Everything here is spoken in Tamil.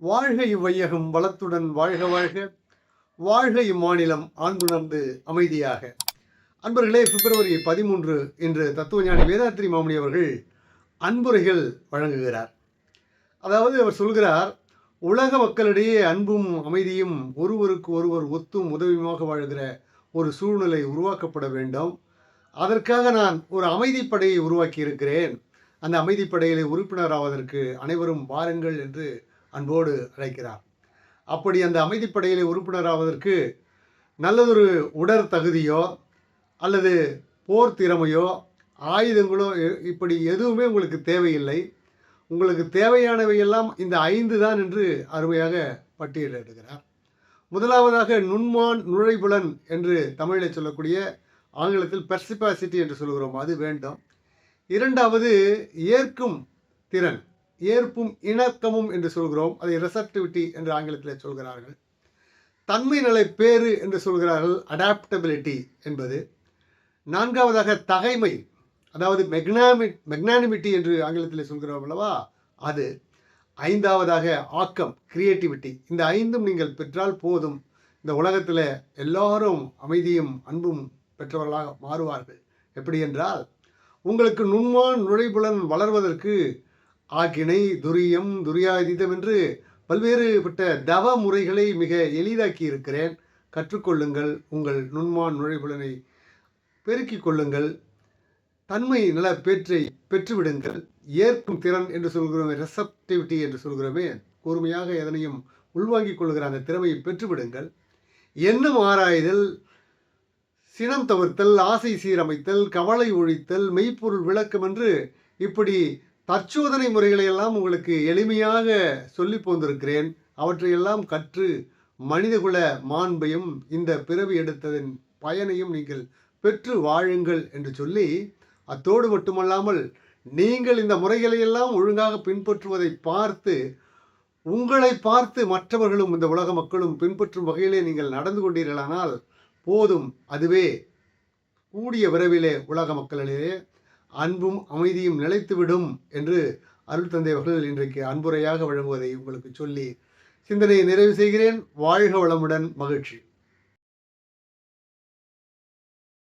வாழ்க இவ்வையகம் வளத்துடன் வாழ்க வாழ்க. வாழ்க இம்மாநிலம் ஆண்புணர்ந்து அமைதியாக. அன்பர்களே பிப்ரவரி பதிமூன்று இன்று தத்துவஞானி வேதாத்ரி மாமணி அவர்கள் அன்புரைகள் வழங்குகிறார். அதாவது அவர் சொல்கிறார் உலக மக்களிடையே அன்பும் அமைதியும் ஒருவருக்கு ஒருவர் ஒத்தும் உதவியுமாக வாழ்கிற ஒரு சூழ்நிலை உருவாக்கப்பட வேண்டும். அதற்காக நான் ஒரு அமைதிப்படையை உருவாக்கி இருக்கிறேன் அந்த அமைதிப்படையிலே உறுப்பினராவதற்கு அனைவரும் வாருங்கள் என்று அன்போடு அழைக்கிறார். அப்படி அந்த அமைதிப்படையிலே உறுப்பினராவதற்கு நல்லதொரு உடற் தகுதியோ அல்லது போர் திறமையோ ஆயுதங்களோ இ- இப்படி எதுவுமே உங்களுக்கு தேவையில்லை. உங்களுக்கு தேவையானவையெல்லாம் இந்த ஐந்து தான் என்று அருமையாக பட்டியலிடுகிறார் முதலாவதாக நுண்மான் நுழைபுலன் என்று தமிழில் சொல்லக்கூடிய ஆங்கிலத்தில் பெர்சிபாசிட்டி என்று சொல்கிறோம் அது வேண்டும். இரண்டாவது ஏற்கும் திறன். ஏற்பும் இணக்கமும் என்று சொல்கிறோம். அதை ரெசப்டிவிட்டி என்று ஆங்கிலத்தில் சொல்கிறார்கள். தன்மை நிலை பேறு என்று சொல்கிறார்கள். அடாப்டபிலிட்டி என்பது. நான்காவதாக தகைமை. அதாவது மெக்னாமி மெக்னானிமிட்டி என்று ஆங்கிலத்தில் சொல்கிறோம் அல்லவா? அது. ஐந்தாவதாக ஆக்கம் கிரியேட்டிவிட்டி இந்த ஐந்தும் நீங்கள் பெற்றால் போதும். இந்த உலகத்தில் எல்லாரும் அமைதியும் அன்பும் பெற்றவர்களாக மாறுவார்கள். எப்படி என்றால் உங்களுக்கு நுண்மான் நுழைபுலன் வளர்வதற்கு ஆக்கினை துரியம் துரியாதீதம் என்று பல்வேறுபட்ட தவ முறைகளை மிக எளிதாக்கி இருக்கிறேன் கற்றுக்கொள்ளுங்கள். உங்கள் நுண்மான் நுழைபுலனை பெருக்கிக் கொள்ளுங்கள். தன்மை நல பேற்றை பெற்றுவிடுங்கள். ஏற்கும் திறன் என்று சொல்கிறோமே ரெசப்டிவிட்டி என்று சொல்கிறோமே கூர்மையாக எதனையும் உள்வாங்கிக் கொள்கிற அந்த திறமையை பெற்றுவிடுங்கள். எண்ணம் ஆராய்தல் சினம் தவிர்த்தல் ஆசை சீரமைத்தல் கவலை ஒழித்தல் மெய்ப்பொருள் விளக்கம் என்று இப்படி தற்சோதனை முறைகளை எல்லாம் உங்களுக்கு எளிமையாக சொல்லி போந்திருக்கிறேன். அவற்றையெல்லாம் கற்று மனிதகுல மாண்பையும் இந்த பிறவி எடுத்ததன் பயனையும் நீங்கள் பெற்று வாழுங்கள் என்று சொல்லி அத்தோடு மட்டுமல்லாமல் நீங்கள் இந்த முறைகளை எல்லாம் ஒழுங்காக பின்பற்றுவதை பார்த்து உங்களை பார்த்து மற்றவர்களும் இந்த உலக மக்களும் பின்பற்றும் வகையிலே நீங்கள் நடந்து கொண்டீர்களானால் போதும். அதுவே கூடிய விரைவிலே உலக மக்களிலே அன்பும் அமைதியும் நிலைத்துவிடும் என்று அருள் தந்தை அவர்கள் இன்றைக்கு அன்புரையாக வழங்குவதை உங்களுக்கு சொல்லி சிந்தனையை நிறைவு செய்கிறேன். வாழ்க வளமுடன் மகிழ்ச்சி.